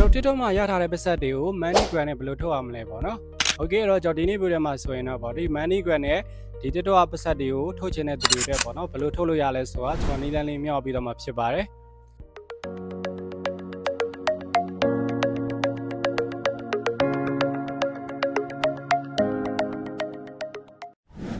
ကျွန်တော် TikTok မှာရထားတဲ့ပတ်သက်တွေကို MoneyGram နဲ့ဘယ်လိုထုတ်ရမလဲပေါ့နော်။ Okay အဲ့တော့ကျွန်တော်ဒီနေ့ဗီဒီယိုမှာဆိုရင်တော့ဗောဒီ MoneyGram နဲ့ဒီ TikTok ပတ်သက်တွေကိုထုတ်ချင်တဲ့သူတွေအတွက်ပေါ့နော်ဘယ်လိုထုတ်လို့ရလဲဆိုတာကျွန်တော်နည်းလမ်းလေးမြောက်ပြီးတော့မှဖြစ်ပါတယ်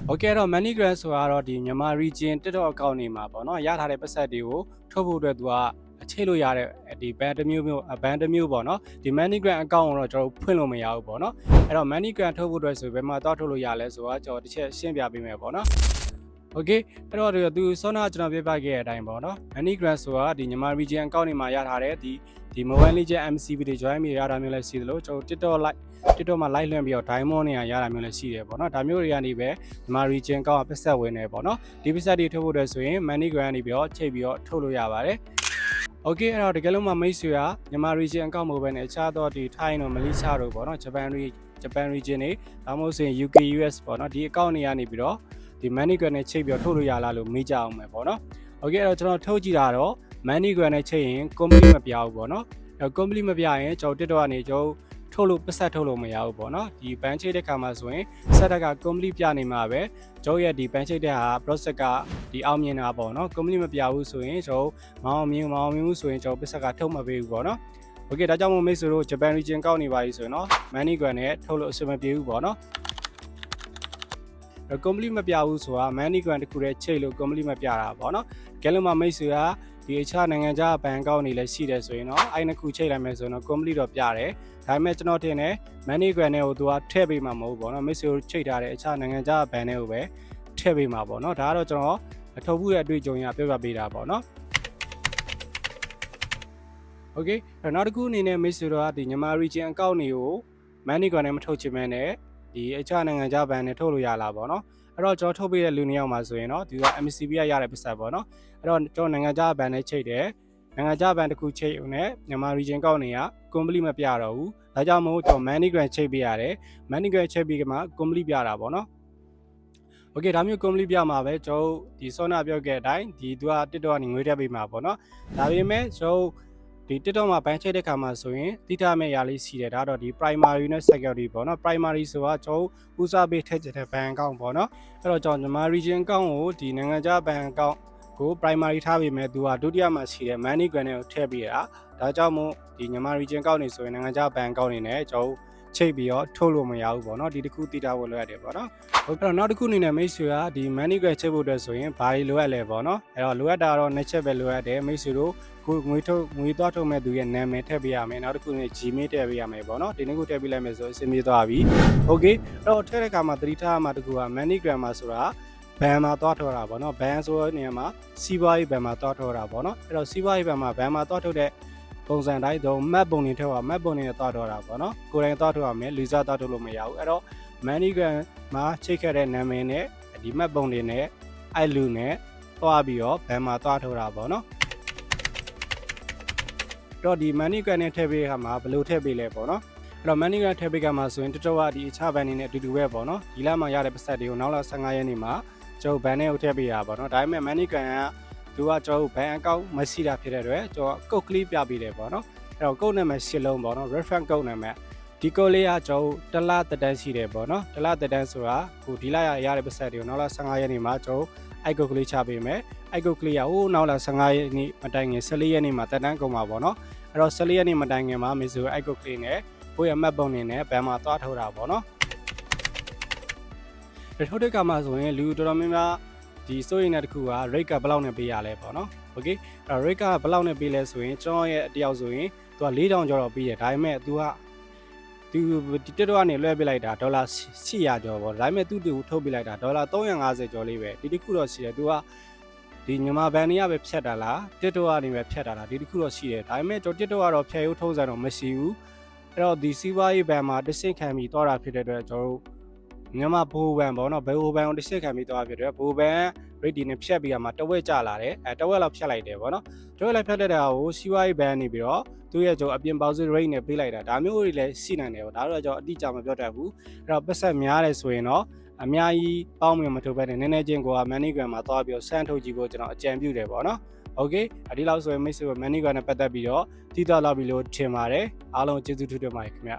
။ Okay တော့ MoneyGram ဆိုတာတော့ဒီမြန်မာ region TikTok account နေမှာပေါ့နော်ရထားတဲ့ပတ်သက်တွေကိုထုတ်ဖို့အတွက်သူကအ ချိတ်လို့ရတဲ့ဒီ band တစ်မျိုးမျိုး band တစ်မျိုးပေါ့နော်ဒီ MoneyGram account ကိုတော့ကျွန်တော်ဖွင့်လို့မရဘူးပေါ့နော်အဲ့တော့ MoneyGram ထုတ်ဖို့အတွက်ဆိုဘယ်မှာတော့ထုတ်လို့ရလဲဆိုတာကျွန်တော်တစ်ချက်ရှင်းပြပေးမယ်ပေါ့နော် Okay အဲ့တော့ဒီသူစောနာကျွန်တော်ပြပြခဲ့တဲ့အတိုင်းပေါ့နော် MoneyGram ဆိုတာဒီမြန်မာ region account နေမှာရထားတဲ့ဒီဒီ mobile legend MCB တွေ join မိရတာမျိုးလည်းရှိသလိုကျွန်တော် TikTok like TikTok မှာ live လွှင့်ပြီးတော့ diamond နေရရတာမျိုးလည်းရှိတယ်ပေါ့နော်ဒါမျိုးတွေကနေပဲမြန်မာ region ကောင်းပတ်သက်ဝင်နေပေါ့နော်ဒီပတ်သက်တွေထုတ်ဖို့အတွက်ဆိုရင် MoneyGram ကနေပြီးတော့ချိန်ပြီးတော့ထုတ်လို့ရပါတယ် Okay အဲ့တော့တကယ်လို့မမိတ်ဆွေကမြန်မာ region အကောင့်မဟုတ်ဘဲနဲ့အခြားတော့ဒီ Thai တို့ Malaysia တို့ပေါ့နော် Japan Japan region တွေဒါမှမဟုတ်ဆိုရင် UK US ပေါ့နော်ဒီအကောင့်တွေကနေပြီးတော့ဒီ MoneyGram နဲ့ချိန်ပြီးတော့ထုတ်လို့ရလားလို့မေးကြအောင်မယ်ပေါ့နော် Okay အဲ့တော့ကျွန်တော်ထုတ်ကြည့်တာတော့ MoneyGram နဲ့ချိန်ရင် complete မပြဘူးပေါ့နော်အဲ့ complete မပြရင်ကျွန်တော် TikTok ကနေကျွန်တော် ထုတ်လို့ပတ်ဆက်ထုတ်လို့မရဘူးပေါ့နော်ဒီဘန်းချိတ်တဲ့ခါမှာဆိုရင်စက်တက်က complete ပြနေမှာပဲကျွန်တော်ရဲ့ဒီဘန်းချိတ်တဲ့ဟာ process ကဒီအောင်မြင်တာပေါ့နော် complete မပြဘူးဆိုရင်ကျွန်တော်မအောင်မြင်မအောင်မြင်ဘူးဆိုရင်ကျွန်တော်ပတ်ဆက်ကထုတ်မပေးဘူးပေါ့နော်โอเคဒါကြောင့်မို့မိတ်ဆွေတို့ Japan region ကောက်နေပါပြီဆိုရင်တော့ MoneyGram နဲ့ထုတ်လို့အဆင်မပြေဘူးပေါ့နော်အဲ့ complete မပြဘူးဆိုတာ MoneyGram တခုတည်းချိန်လို့ complete မပြတာပေါ့နော်ကဲလို့မှမိတ်ဆွေကဒီအခြားနိုင်ငံခြားဘဏ်ကောက်နေလည်းရှိတယ်ဆိုရင်တော့အဲ့နှစ်ခုချိန်လိုက်မယ်ဆိုရင်တော့ complete တော့ပြတယ်ဒါပေမဲ့ကျွန်တော်ထင်တယ် MoneyGram နဲ့ကိုသူကထည့်ပေးမှာမဟုတ်ဘူးပေါ့နော်မိတ်ဆွေတို့ချိန်ထားတဲ့အခြားနိုင်ငံခြားဘဏ်တွေကိုပဲထည့်ပေးမှာပေါ့နော်ဒါကတော့ကျွန်တော်အထောက်ဘူးရဲ့အတွေ့အကြုံရပြောပြပေးတာပေါ့နော် โอเคအဲ့နောက်တစ်ခုအနေနဲ့မိတ်ဆွေတို့ကဒီမြန်မာ region အကောင့်တွေကို MoneyGram နဲ့မထုတ်ချင်မဲနဲ့ ဒီအခြားနိုင်ငံခြားဘဏ်နဲ့ထုတ်လို့ရလားပေါ့နော်အဲ့တော့ကျွန်တော်ထုတ်ပေးတဲ့လူနှစ်ယောက်မှာဆိုရင်တော့ဒီက MCB ကရတဲ့ပတ်စံပေါ့နော်အဲ့တော့ကျွန်တော်နိုင်ငံခြားဘဏ်နဲ့ချိန်တယ်နိုင်ငံခြားဘဏ်တစ်ခုချိန်ုံနဲ့မြန်မာ region ကောက်နေက complete မပြတော့ဘူးဒါကြောင့်မို့ကျွန်တော် MoneyGram ချိန်ပေးရတယ် MoneyGram ချိန်ပြီးကမှ complete ပြတာပေါ့နော်โอเคဒါမျိုး complete ပြမှာပဲကျွန်တော်ဒီစောနာပြောခဲ့တဲ့အတိုင်းဒီသူက TikTok ကနေငွေတက်ပေးမှာပေါ့နော်ဒါပေမဲ့ကျွန်တော် ဒီ TikTok မှာဘန်ချိတ်တဲ့ခါမှာဆိုရင်တိထားမဲ့ຢာလေးရှိတယ်ဒါတော့ဒီ primary နဲ့ secondary ပေါ့နော် primary ဆိုတာကျွန်တော်ဦးစားပေးထည့်ချင်တဲ့ဘဏ်အကောင့်ပေါ့နော်အဲ့တော့ကျွန်တော်မြန်မာ region အကောင့်ကိုဒီနိုင်ငံခြားဘဏ်အကောင့်ကို primary ထားပြီးမဲ့သူကဒုတိယမှာရှိတဲ့ MoneyGram နဲ့ကိုထည့်ပေးတာဒါကြောင့်မို့ဒီမြန်မာ region အကောင့်နေဆိုရင်နိုင်ငံခြားဘဏ်အကောင့်နေနဲ့ကျွန်တော် ချိတ်ပြီးတော့ထုတ်လို့မရဘူးပေါ့နော်ဒီတစ်ခုတိထားဖို့လိုရတယ်ပေါ့နော်ဟုတ်တော့နောက်တစ်ခုအနေနဲ့မိတ်ဆွေကဒီ MoneyGram ချိတ်ဖို့အတွက်ဆိုရင်ဘာတွေလိုအပ်လဲပေါ့နော်အဲ့တော့လိုအပ်တာတော့နှစ်ချက်ပဲလိုအပ်တယ်မိတ်ဆွေတို့ကိုငွေထုတ်ငွေသွားထုတ်မဲ့သူရဲ့နာမည်ထည့်ပေးရမယ်နောက်တစ်ခုနဲ့ Gmail ထည့်ပေးရမယ်ပေါ့နော်ဒီနေ့ကိုထည့်ပေးလိုက်မယ်ဆိုအဆင်ပြေသွားပြီ Okay အဲ့တော့ထည့်တဲ့အခါမှာသတိထားရမှာတကူက MoneyGram မှာဆိုတာဘန်မှာသွားထော်တာပေါ့နော်ဘန်ဆိုတဲ့နေရာမှာစီးပွားရေးဘန်မှာသွားထော်တာပေါ့နော်အဲ့တော့စီးပွားရေးဘန်မှာဘန်မှာသွားထုတ်တဲ့ ပုံစံတိုင်းတော့ map ပုံတွေထည့်ပါ map ပုံတွေနဲ့သွားထော်တာပေါ့နော်ကိုယ်တိုင်သွားထော်ရမယ်လူစားသွားထုတ်လို့မရဘူးအဲ့တော့ MoneyGram မှာချိန်ခဲ့တဲ့နာမည်နဲ့ဒီ map ပုံတွေနဲ့အဲ့လူနဲ့သွားပြီးတော့ဘန်မှာသွားထော်တာပေါ့နော်တော့ဒီ money gun နဲ့ထည့်ပေးခါမှာဘယ်လိုထည့်ပေးလဲပေါ့နော်အဲ့တော့ money gun ထည့်ပေးခါမှာဆိုရင်တတော်ကဒီအခြားဘဏ်တွေနဲ့အတူတူပဲပေါ့နော်ဒီလမှာရတဲ့ပတ်သက်တွေကိုနောက်လ15ရက်နေ့မှာကျွန်တော်ဘဏ်နဲ့ကိုထည့်ပေးရပါပေါ့နော်ဒါပေမဲ့ money gun က သူကကျွန်တော်ဘဏ်အကောင့်မရှိတာဖြစ်တဲ့အတွက်ကျွန်တော်ကုတ်ကလေးပြပေးတယ်ပေါ့နော်အဲ့တော့ကုတ်နာမည်ရှစ်လုံးပေါ့နော် reference ကုတ်နာမည်ဒီကုတ်လေးကကျွန်တော်တလတက်တန်းရှိတယ်ပေါ့နော်တလတက်တန်းဆိုတာကိုဒီလရရတဲ့ပတ်သက်တွေကိုနောက်လ15ရက်နေ့မှာကျွန်တော်အိုက်ကုတ်ကလေးချပေးမယ်အိုက်ကုတ်ကလေးကဟိုနောက်လ15ရက်နေ့မတိုင်ခင်14ရက်နေ့မှာတက်တန်းကုန်ပါပေါ့နော်အဲ့တော့14ရက်နေ့မတိုင်ခင်မှာမီဇိုအိုက်ကုတ်ကလေးနဲ့ကိုယ့်ရဲ့မတ်ပုံနေနဲ့ဘန်မှာသွားထုတ်တာပေါ့နော်ဒီထုတ်တဲ့ကမှာဆိုရင်လူတော်တော်များများ ဒီစိုးရိမ်တဲ့တစ်ခုက rate ကဘယ်လောက်နဲ့ပေးရလဲပေါ့နော် okay အဲ့ rate ကဘယ်လောက်နဲ့ပေးလဲဆိုရင်ကျွန်တော်ရဲ့အတယောက်ဆိုရင်သူက4000ကျော်တော့ပေးတယ်ဒါပေမဲ့သူကသူဒီတက်တော့ကနေလွှဲပေးလိုက်တာဒေါ်လာ800ကျော်ပေါ့ဒါပေမဲ့သူတူထုတ်ပေးလိုက်တာဒေါ်လာ350ကျော်လေးပဲဒီတစ်ခုတော့ရှိတယ်သူကဒီမြန်မာဘန်တွေကပဲဖြတ်တာလားတက်တော့ကနေပဲဖြတ်တာလားဒီတစ်ခုတော့ရှိတယ်ဒါပေမဲ့ကျွန်တော်တက်တော့ကတော့ဖြတ်ရိုးထုံးစံတော့မရှိဘူးအဲ့တော့ဒီစီးပွားရေးဘန်မှာတဆင့်ခံပြီးတော့တာဖြစ်တဲ့အတွက်ကျွန်တော်တို့ မြန်မာဘိုးဘန်ပေါ့နော်ဘိုးဘန်ကိုတဆင့်ခံပြီးသွားဖြစ်တဲ့ဘိုးဘန် rate နဲ့ဖြတ်ပြီးရမှာတဝက်ကျလာတယ်အဲတဝက်လောက်ဖြတ်လိုက်တယ်ပေါ့နော်တဝက်လောက်ဖြတ်တဲ့တာကိုစီးပွားရေးဘန်နေပြီးတော့သူ့ရဲ့ကျွန်တော်အပြင်ပေါက်စစ် rate နဲ့ပေးလိုက်တာဒါမျိုးတွေလည်းရှိနိုင်တယ်ပေါ့ဒါတော့ကျွန်တော်အတိအကျမပြောတတ်ဘူးအဲ့တော့ပတ်ဆက်များတယ်ဆိုရင်တော့အများကြီးပေါင်းမြင်မထုတ်ဘဲနဲ့နည်းနည်းချင်းကိုက MoneyGram မှာသွားပြီးတော့စမ်းထုတ်ကြည့်ဖို့ကျွန်တော်အကြံပြုတယ်ပေါ့နော် โอเคဒီလောက်ဆိုရင်မိတ်ဆွေ money ကနဲ့ပတ်သက်ပြီးတော့တည်တော်လာပြီလို့ထင်ပါတယ်အားလုံးကျေးဇူးထူးတင်ပါတယ်ခင်ဗျ